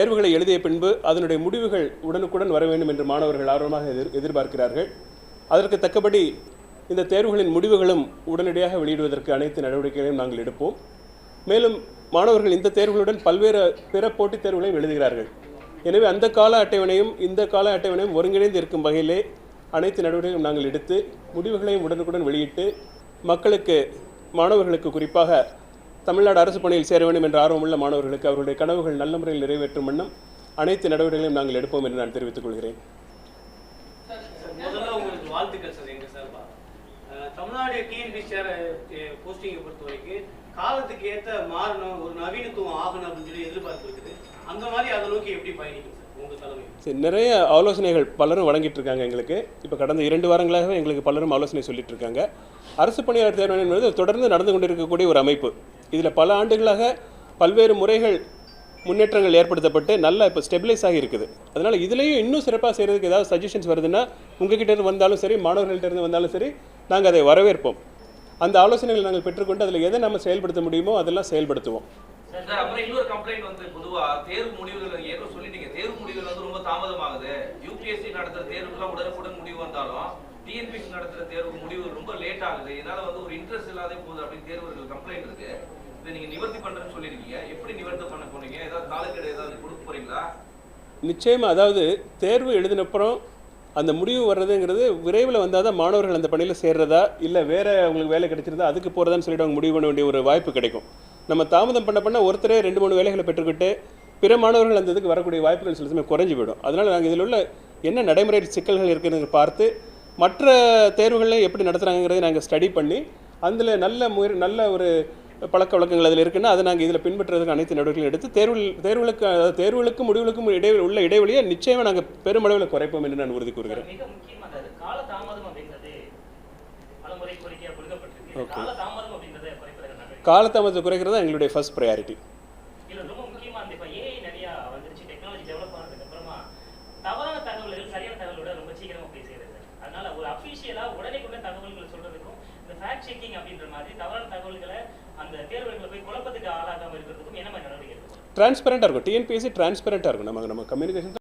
தேர்வுகளை எழுதிய பின்பு அதனுடைய முடிவுகள் உடனுக்குடன் வர வேண்டும் என்று மாணவர்கள் ஆர்வமாக எதிர் எதிர்பார்க்கிறார்கள். அதற்கு தக்கபடி இந்த தேர்வுகளின் முடிவுகளும் உடனடியாக வெளியிடுவதற்கு அனைத்து நடவடிக்கைகளையும் நாங்கள் எடுப்போம். மேலும் மாணவர்கள் இந்த தேர்வுகளுடன் பல்வேறு பிற போட்டித் தேர்வுகளையும் எழுதுகிறார்கள். எனவே அந்த கால அட்டவணையும் இந்த கால அட்டவணையும் ஒருங்கிணைந்து இருக்கும் வகையிலே அனைத்து நடவடிக்கைகளும் நாங்கள் எடுத்து முடிவுகளையும் உடனுக்குடன் வெளியிட்டு மக்களுக்கு மாணவர்களுக்கு குறிப்பாக தமிழ்நாடு அரசு பணியில் சேர வேண்டும் என்ற ஆர்வமுள்ள மாணவர்களுக்கு அவர்களுடைய கனவுகள் நல்ல முறையில் நிறைவேற்றும் வண்ணம் அனைத்து நடவடிக்கைகளையும் நாங்கள் எடுப்போம் என்று நான் தெரிவித்துக் கொள்கிறேன். முதல்ல உங்களுக்கு வாழ்த்துக்கள் சார் எங்க சார்பா அஹ், தமிழ்நாடு டிஎன்பி சேர போஸ்டிங்கை பொறுத்த வரைக்கும் காலத்துக்கு ஏத்த மாறணும் ஒரு நவீனத்துவம் ஆகணும் அப்படின்னு சொல்லி எதிர்பார்ப்பு இருக்குது அந்த மாதிரி அதை நோக்கி எப்படி பயணிக்கும் சரி நிறைய ஆலோசனைகள் பலரும் வழங்கிட்டு இருக்காங்க எங்களுக்கு. இப்போ கடந்த இரண்டு வாரங்களாகவே எங்களுக்கு பலரும் ஆலோசனை சொல்லிட்டு இருக்காங்க. அரசு பணியாளர் தேர்வு என்பது தொடர்ந்து நடந்து கொண்டிருக்கக்கூடிய ஒரு அமைப்பு. இதில் பல ஆண்டுகளாக பல்வேறு முறைகள் முன்னேற்றங்கள் ஏற்படுத்தப்பட்டு நல்லா இப்போ ஸ்டெபிலைஸ் ஆகி இருக்குது. அதனால் இதுலேயும் இன்னும் சிறப்பாக செய்கிறதுக்கு ஏதாவது சஜஷன்ஸ் வருதுன்னா உங்ககிட்ட இருந்து வந்தாலும் சரி மாணவர்கள்ட்ட இருந்து வந்தாலும் சரி நாங்கள் அதை வரவேற்போம். அந்த ஆலோசனைகளை நாங்கள் பெற்றுக்கொண்டு அதில் எதை நம்ம செயல்படுத்த முடியுமோ அதெல்லாம் செயல்படுத்துவோம். சார் அப்புறம் இன்னொரு கம்ப்ளைண்ட் வந்து பொதுவா தேர்வு முடிவுகள் சொல்லிட்டீங்க தேர்வு முடிவுகள் வந்து ரொம்ப தாமதமாகுது. யூபிஎஸ்சி நடத்துற தேர்வுக்குலாம் உடனுக்குடன் முடிவு வந்தாலும் டிஎன்பிஎஸ்சி நடத்துற தேர்வு முடிவு ரொம்ப லேட் ஆகுது. இதனால வந்து ஒரு இன்ட்ரெஸ்ட் இல்லாத போகுது அப்படின்னு தேர்வர்கள் கம்ப்ளைண்ட் இருக்கு. இதை நீங்க நிவர்த்தி பண்றேன்னு சொல்லியிருக்கீங்க எப்படி நிவர்த்தி பண்ண போனீங்க ஏதாவது காலக்கெடு ஏதாவது கொடுக்க போறீங்களா? நிச்சயமாக அதாவது தேர்வு எழுதினப்புறம் அந்த முடிவு வர்றதுங்கிறது விரைவில் வந்தால் தான் மாணவர்கள் அந்த பணியில் சேர்றதா இல்லை வேறு அவங்களுக்கு வேலை கிடைச்சிருந்தா அதுக்கு போகிறதான்னு சொல்லிட்டு அவங்க முடிவு பண்ண வேண்டிய ஒரு வாய்ப்பு கிடைக்கும். நம்ம தாமதம் பண்ண பண்ண ஒருத்தரே ரெண்டு மூணு வேலைகளை பெற்றுக்கிட்டு பிற மாணவர்கள் அந்த இதுக்கு வரக்கூடிய வாய்ப்புகள் சில சமயம் குறைஞ்சி போயிடும். அதனால் நாங்கள் இதில் உள்ள என்ன நடைமுறை சிக்கல்கள் இருக்குன்னு பார்த்து மற்ற தேர்வுகளில் எப்படி நடத்துகிறாங்கிறதை நாங்கள் ஸ்டடி பண்ணி அதில் நல்ல முயற் நல்ல ஒரு பழக்க வழக்கங்கள் அதில் இருக்குன்னா அதை நாங்கள் இதில் பின்பற்றுறதுக்கு அனைத்து நடவடிக்கைகளும் எடுத்து தேர்வில் தேர்வுகளுக்கு தேர்வுகளுக்கும் முடிவுகளுக்கும் இடைவெளி உள்ள இடைவெளியை நிச்சயமாக நாங்கள் பெருமளவில் குறைப்போம் என்று நான் உறுதி கூறுகிறேன். நடவடிக்கை காலதாமதத்தை குறைக்கிறது தான் எங்களுடைய ஃபர்ஸ்ட் ப்ரையாரிட்டி தவறான தகவல்கள் சரியான தகவலோட ரொம்ப சீக்கிரமா போய் சேருது அதனால ஒரு அபிஷியலா உடனே தகவல்கள் சொல்றதுக்கும் இந்த ஃபேக்ட் செக்கிங் அப்படின்ற மாதிரி தவறான தகவல்களை அந்த தேர்வுகளை போய் குழப்பத்துக்கு ஆளாகாம இருக்கிறதுக்கும் என்ன மாதிரி நடவடிக்கை எடுக்கணும் டிரான்ஸ்பரண்ட்டாக இருக்கும். டிஎன்பிஎஸ்சி டிரான்ஸ்பரண்ட்டாக இருக்கும். நம்ம நம்ம கம்யூனிகேஷன்